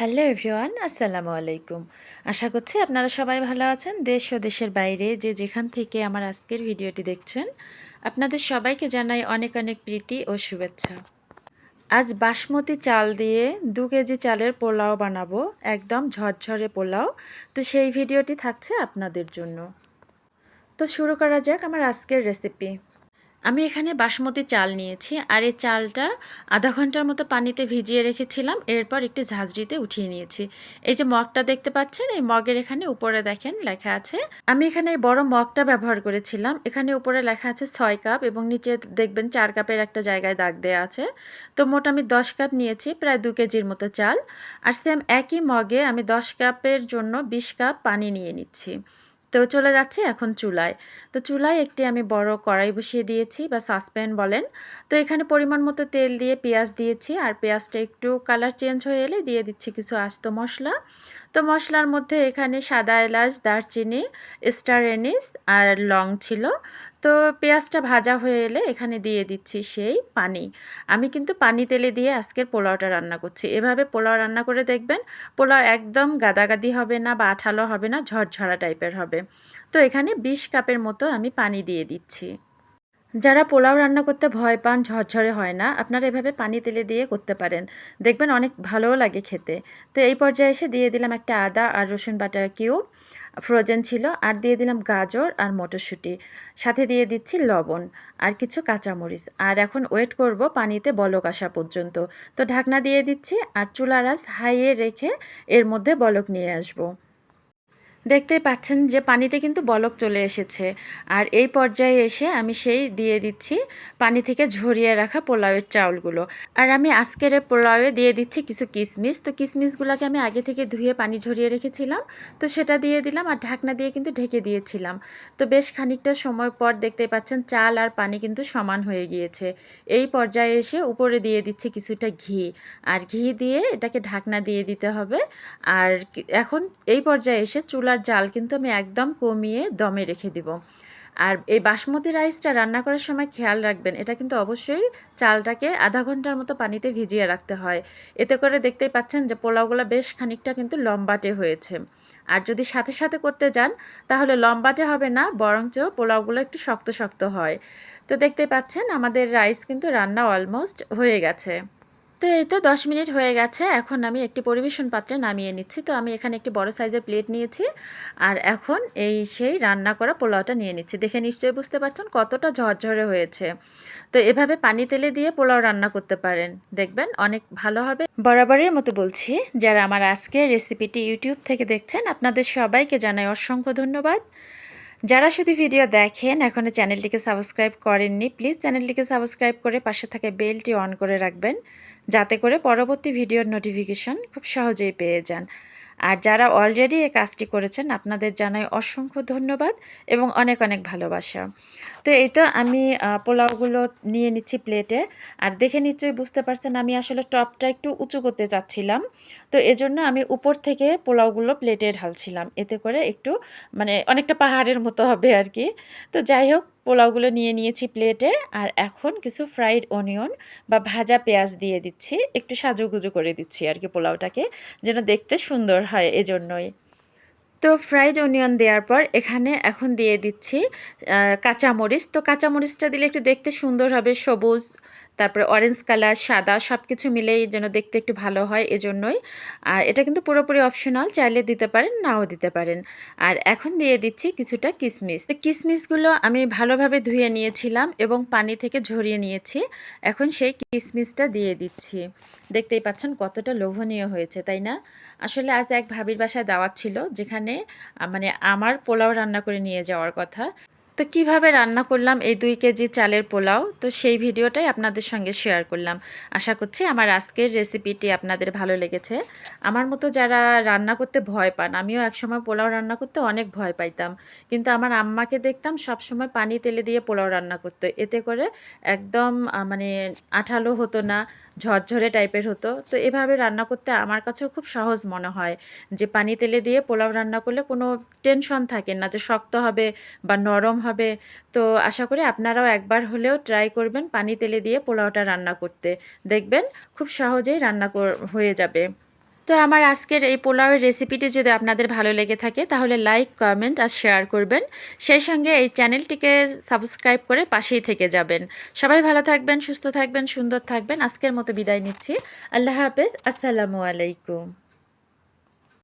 Hello everyone, আসসালামু আলাইকুম। আশা করছি আপনারা সবাই ভালো আছেন, দেশ ও দেশের বাইরে যে যেখান থেকে আমার আজকের ভিডিওটি দেখছেন, আপনাদের সবাইকে জানাই অনেক অনেক প্রীতি ও শুভেচ্ছা। আজ বাসমতি চাল দিয়ে দু কেজি চালের পোলাও বানাবো, একদম ঝরঝরে পোলাও। তো সেই ভিডিওটি থাকছে আপনাদের জন্য। তো শুরু করা যাক আমার আজকের রেসিপি আমি এখানে বাসমতি চাল নিয়েছি আর এই চালটা আধা ঘণ্টার মতো পানিতে ভিজিয়ে রেখেছিলাম। এরপর একটি ঝাঁঝরিতে উঠিয়ে নিয়েছি। এই যে মগটা দেখতে পাচ্ছেন, এই মগের এখানে উপরে দেখেন লেখা আছে। আমি এখানে এই বড় মগটা ব্যবহার করেছিলাম। এখানে উপরে লেখা আছে ছয় কাপ এবং নিচে দেখবেন চার কাপের একটা জায়গায় দাগ দেওয়া আছে। তো মোট আমি দশ কাপ নিয়েছি, প্রায় দু কেজির মতো চাল। আর সেম একই মগে আমি দশ কাপের জন্য বিশ কাপ পানি নিয়ে নিচ্ছি। তো চলে যাচ্ছে এখন চুলায়। তো চুলায় একটি আমি বড় কড়াই বসিয়ে দিয়েছি বা সাসপ্যান বলেন। তো এখানে পরিমাণ মতো তেল দিয়ে পেঁয়াজ দিয়েছি আর পেঁয়াজটা একটু কালার চেঞ্জ হয়ে এলে দিয়ে দিচ্ছি কিছু আস্ত মশলা। তো মশলার মধ্যে এখানে সাদা এলাচ, দারচিনি, স্টার এনিস আর লং ছিল। তো পেঁয়াজটা ভাজা হয়ে এলে এখানে দিয়ে দিচ্ছি সেই পানি। আমি কিন্তু পানি তেলে দিয়ে আজকের পোলাওটা রান্না করছি। এভাবে পোলাও রান্না করে দেখবেন, পোলাও একদম গাদাগাদি হবে না বা আঠালো হবে না, ঝরঝরা টাইপের হবে। তো এখানে বিশ কাপের মতো আমি পানি দিয়ে দিচ্ছি। যারা পোলাও রান্না করতে ভয় পান, ঝরঝরে হয় না, আপনারা এভাবে পানি তেলে দিয়ে করতে পারেন। দেখবেন অনেক ভালোও লাগে খেতে। তো এই পর্যায়ে এসে দিয়ে দিলাম একটা আদা আর রসুন বাটার কিউব, ফ্রোজেন ছিল, আর দিয়ে দিলাম গাজর আর মটরশুঁটি। সাথে দিয়ে দিচ্ছি লবণ আর কিছু কাঁচামরিচ। আর এখন ওয়েট করব পানিতে বলক আসা পর্যন্ত। তো ঢাকনা দিয়ে দিচ্ছি আর চুলার আস হাইয়ে রেখে এর মধ্যে বলক নিয়ে আসব। দেখতেই পাচ্ছেন যে পানিতে কিন্তু বলক চলে এসেছে। আর এই পর্যায়ে এসে আমি সেই দিয়ে দিচ্ছি পানি থেকে ঝরিয়ে রাখা পোলাওয়ের চাউলগুলো। আর আমি আজকের পোলাওয়ে দিয়ে দিচ্ছি কিছু কিশমিশ তো কিশমিশগুলোকে আমি আগে থেকে ধুয়ে পানি ঝরিয়ে রেখেছিলাম। তো সেটা দিয়ে দিলাম আর ঢাকনা দিয়ে কিন্তু ঢেকে দিয়েছিলাম। তো বেশ খানিকটা সময় পর দেখতে পাচ্ছেন চাল আর পানি কিন্তু সমান হয়ে গিয়েছে। এই পর্যায়ে এসে উপরে দিয়ে দিচ্ছি কিছুটা ঘি। আর ঘি দিয়ে এটাকে ঢাকনা দিয়ে দিতে হবে। আর এখন এই পর্যায়ে এসে চুলা চুলার জাল কিন্তু আমি একদম কমিয়ে দমে রেখে দিব। আর এই বাসমতি রাইসটা রান্না করার সময় খেয়াল রাখবেন, এটা কিন্তু অবশ্যই চালটাকে আধা ঘণ্টার মতো পানিতে ভিজিয়ে রাখতে হয়। এতে করে দেখতেই পাচ্ছেন যে পোলাওগুলো বেশ খানিকটা কিন্তু লম্বাটে হয়েছে। আর যদি সাথে সাথে করতে যান, তাহলে লম্বাটে হবে না, বরঞ্চ পোলাওগুলো একটু শক্ত শক্ত হয়। তো দেখতে পাচ্ছেন, আমাদের রাইস কিন্তু রান্না অলমোস্ট হয়ে গেছে। তো এই তো দশ মিনিট হয়ে গেছে। এখন আমি একটি পরিবেশন পাত্রে নামিয়ে নিচ্ছি। তো আমি এখানে একটি বড় সাইজের প্লেট নিয়েছি। আর এখন এই সেই রান্না করা পোলাওটা নিয়ে নিচ্ছি। দেখে নিশ্চয়ই বুঝতে পারছেন কতটা ঝরঝরে হয়েছে। তো এভাবে পানি তেলে দিয়ে পোলাও রান্না করতে পারেন। দেখবেন অনেক ভালো হবে। বরাবরের মতো বলছি, যারা আমার আজকের রেসিপিটি ইউটিউব থেকে দেখছেন, আপনাদের সবাইকে জানাই অসংখ্য ধন্যবাদ। যারা শুধু ভিডিও দেখেন এখনও চ্যানেলটিকে সাবস্ক্রাইব করেননি, প্লিজ চ্যানেলটিকে সাবস্ক্রাইব করে পাশে থাকে বেলটি অন করে রাখবেন। যাতে করে পরবর্তী ভিডিওর নোটিফিকেশন খুব সহজেই পেয়ে যান। আর যারা অলরেডি এই কাজটি করেছেন, আপনাদের জানাই অসংখ্য ধন্যবাদ এবং অনেক অনেক ভালোবাসা। তো এই তো আমি পোলাওগুলো নিয়ে নিচ্ছি প্লেটে আর দেখে নিশ্চয়ই বুঝতে পারছেন আমি আসলে টপটা একটু উঁচু করতে চাচ্ছিলাম। তো এজন্য আমি উপর থেকে পোলাওগুলো প্লেটে ঢালছিলাম। এতে করে একটু মানে অনেকটা পাহাড়ের মতো হবে আর কি। তো যাই হোক পোলাওগুলো নিয়ে নিয়েছি প্লেটে, আর এখন কিছু ফ্রাইড অনিয়ন বা ভাজা পেঁয়াজ দিয়ে দিচ্ছি, একটু সাজুগুজু করে দিচ্ছি আর কি পোলাওটাকে, যেন দেখতে সুন্দর হয় এজন্যই। তো ফ্রাইড অনিয়ন দেওয়ার পর এখানে এখন দিয়ে দিচ্ছি কাঁচামরিচ। তো কাঁচামরিচটা দিলে একটু দেখতে সুন্দর হবে, সবুজ তারপরে অরেঞ্জ কালার সাদা সব কিছু মিলেই যেন দেখতে একটু ভালো হয় এজন্যই। আর এটা কিন্তু পুরোপুরি অপশনাল চাইলে দিতে পারেন, নাও দিতে পারেন। আর এখন দিয়ে দিচ্ছি কিছুটা কিশমিশ কিসমিসগুলো আমি ভালোভাবে ধুয়ে নিয়েছিলাম এবং পানি থেকে ঝরিয়ে নিয়েছি। এখন সেই কিসমিসটা দিয়ে দিচ্ছি। দেখতেই পাচ্ছেন কতটা লোভনীয় হয়েছে, তাই না? আসলে আজ এক ভাবির বাসায় দাওয়াত ছিল, যেখানে মানে আমার পোলাও রান্না করে নিয়ে যাওয়ার কথা। তো কীভাবে রান্না করলাম এই দুই কেজি চালের পোলাও? তো সেই ভিডিওটাই আপনাদের সঙ্গে শেয়ার করলাম। আশা করছি আমার আজকের রেসিপিটি আপনাদের ভালো লেগেছে। আমার মতো যারা রান্না করতে ভয় পান, আমিও একসময় পোলাও রান্না করতে অনেক ভয় পাইতাম। কিন্তু আমার আম্মাকে দেখতাম সব সময় পানি তেলে দিয়ে পোলাও রান্না করতে। এতে করে একদম মানে আঠালো হতো না, ঝরঝরে টাইপের হতো। তো এভাবে রান্না করতে আমার কাছেও খুব সহজ মনে হয় যে পানি তেলে দিয়ে পোলাও রান্না করলে কোনো টেনশন থাকে না যে শক্ত হবে বা নরম হবে। তো আশা করি আপনারাও একবার হলেও ট্রাই করবেন পানি তেলে দিয়ে পোলাওটা রান্না করতে। দেখবেন খুব সহজেই রান্না হয়ে যাবে। তো আমার আজকের এই পোলাওয়ের রেসিপিটি যদি আপনাদের ভালো লেগে থাকে, তাহলে লাইক কমেন্ট আর শেয়ার করবেন। সেই সঙ্গে এই চ্যানেলটিকে সাবস্ক্রাইব করে পাশেই থেকে যাবেন। সবাই ভালো থাকবেন, সুস্থ থাকবেন, সুন্দর থাকবেন। আজকের মতো বিদায় নিচ্ছি। আল্লাহ হাফেজ। আসসালামু আলাইকুম।